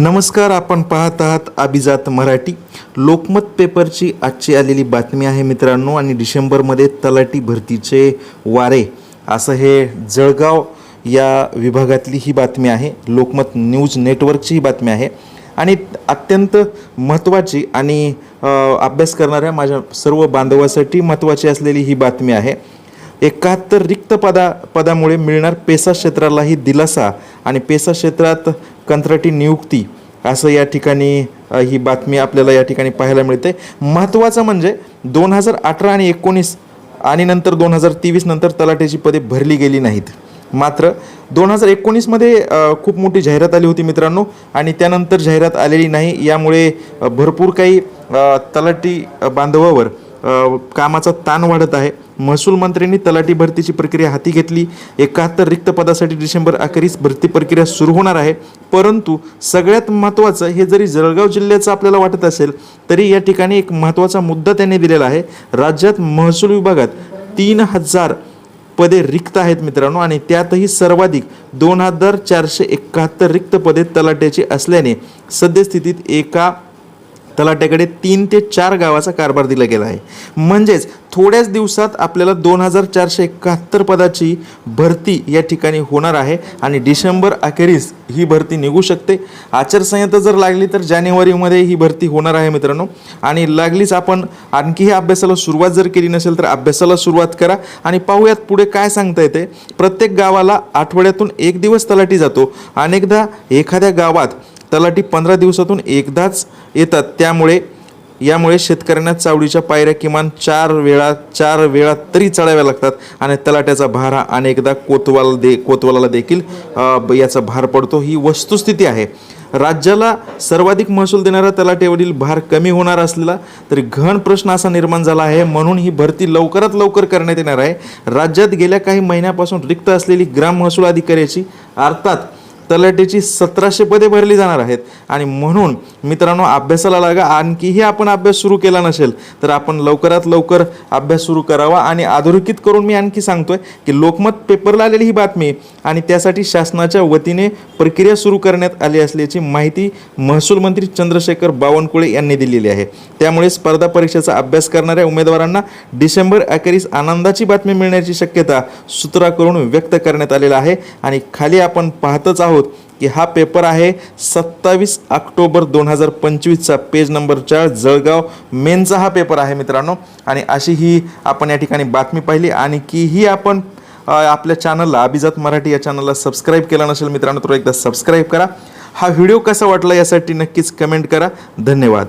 नमस्कार आपण पाहत आहात अभिजात मराठी. लोकमत पेपरची आजची आलेली बातमी आहे मित्रांनो आणि डिसेंबरमध्ये तलाठी भरतीचे वारे. असं हे जळगाव या विभागातली ही बातमी आहे. लोकमत न्यूज नेटवर्कची ही बातमी आहे. आणि अत्यंत महत्त्वाची आणि अभ्यास करणाऱ्या माझ्या सर्व बांधवासाठी महत्त्वाची असलेली ही बातमी आहे. एकाहत्तर रिक्त पदा पदामुळे मिळणार पेसा क्षेत्रालाही दिलासा आणि पेसा क्षेत्रात कंत्राटी नियुक्ती. असं या ठिकाणी ही बातमी आपल्याला या ठिकाणी पाहायला मिळते. महत्त्वाचं म्हणजे दोन हजार अठरा आणि एकोणीस आणि नंतर दोन हजार तेवीस नंतर तलाठ्याची पदे भरली गेली नाहीत. मात्र दोन हजार एकोणीसमध्ये खूप मोठी जाहिरात आली होती मित्रांनो आणि त्यानंतर जाहिरात आलेली नाही. यामुळे भरपूर काही तलाठी बांधवावर कामाचा ताण वाढत आहे. महसूल मंत्र्यांनी तलाठी भरतीची प्रक्रिया हाती घेतली. एकाहत्तर रिक्त पदासाठी डिसेंबर अखेरीस भरती प्रक्रिया सुरू होणार आहे. परंतु सगळ्यात महत्त्वाचं हे जरी जळगाव जिल्ह्याचं आपल्याला वाटत असेल तरी या ठिकाणी एक महत्त्वाचा मुद्दा त्यांनी दिलेला आहे. राज्यात महसूल विभागात तीन हजार पदे रिक्त आहेत मित्रांनो आणि त्यातही सर्वाधिक दोन हजार चारशे एकाहत्तर रिक्त पदे तलाट्याची असल्याने सद्यस्थितीत एका तलाट्याकडे तीन ते चार गावाचा कारभार दिला गेला आहे. म्हणजेच थोड्याच दिवसात आपल्याला दोन हजार चारशे एकाहत्तर पदाची भरती या ठिकाणी होणार आहे आणि डिसेंबर अखेरीस ही भरती निघू शकते. आचारसंहिता जर लागली तर जानेवारीमध्ये ही भरती होणार आहे मित्रांनो. आणि लागलीच आपण आणखीही अभ्यासाला सुरुवात जर केली नसेल तर अभ्यासाला सुरुवात करा. आणि पाहूयात पुढे काय सांगता येते. प्रत्येक गावाला आठवड्यातून एक दिवस तलाठी जातो. अनेकदा एखाद्या गावात तलाठी पंधरा दिवसातून एकदाच येतात. त्यामुळे यामुळे शेतकऱ्यांना चावडीच्या पायऱ्या किमान चार वेळा चार वेळा तरी चढाव्या लागतात आणि तलाट्याचा भार हा अनेकदा कोतवाल दे कोतवालाला देखील याचा भार पडतो. ही वस्तुस्थिती आहे. राज्याला सर्वाधिक महसूल देणाऱ्या तलाट्यावरील भार कमी होणार असलेला तरी घन प्रश्न असा निर्माण झाला आहे. म्हणून ही भरती लवकरात लवकर करण्यात येणार आहे. राज्यात गेल्या काही महिन्यापासून रिक्त असलेली ग्राम महसूल अधिकाऱ्याची अर्थात तलाठीची सतराशे पदे भरली जाणार आहेत. आणि म्हणून मित्रांनो अभ्यासाला लागा. आणखीही आपण अभ्यास सुरू केला नसेल तर आपण लवकरात लवकर अभ्यास सुरू करावा. आणि अधोरेखित करून मी आणखी सांगतोय की लोकमत पेपरला आलेली ही बातमी आणि त्यासाठी शासनाच्या वतीने प्रक्रिया सुरू करण्यात आली असल्याची माहिती महसूल मंत्री चंद्रशेखर बावनकुळे यांनी दिलेली आहे. त्यामुळे स्पर्धा परीक्षेचा अभ्यास करणाऱ्या उमेदवारांना डिसेंबर अखेरीस आनंदाची बातमी मिळण्याची शक्यता सूत्राकडून व्यक्त करण्यात आलेला आहे. आणि खाली आपण पाहतच आहोत की हा पेपर आहे सत्तावीस ऑक्टोबर दोन हजार पंचवीसचा. पेज नंबर चार जळगाव मेनचा हा पेपर आहे मित्रांनो. आणि अशी ही आपण या ठिकाणी बातमी पाहिली आणि की ही आपण आपल्या चॅनलला अभिजात मराठी या चॅनलला सबस्क्राईब केला नसेल मित्रांनो तर एकदा सबस्क्राईब करा. हा व्हिडिओ कसा वाटला यासाठी नक्कीच कमेंट करा. धन्यवाद.